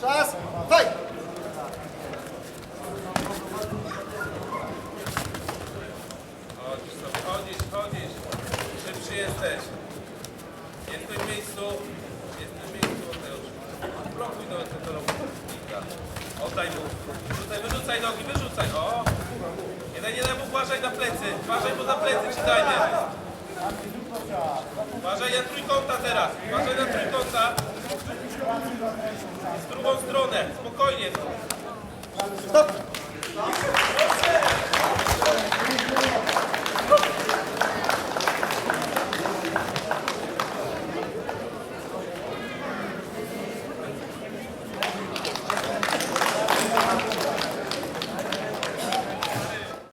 czas, faj! Chodzisz chodzisz, chodzisz. Szybszy jesteś. Jesteś w miejscu. Jesteś w miejscu. Mateusz. Blokuj do tego. Oddaj mu. Wyrzucaj, wyrzucaj nogi, wyrzucaj. O! Nie daj, nie daj mu, uważaj na plecy. Uważaj mu na plecy, ci dajmy. Uważaj na trójkąta teraz. Uważaj na trójkąta. W drugą stronę. Spokojnie. Stop!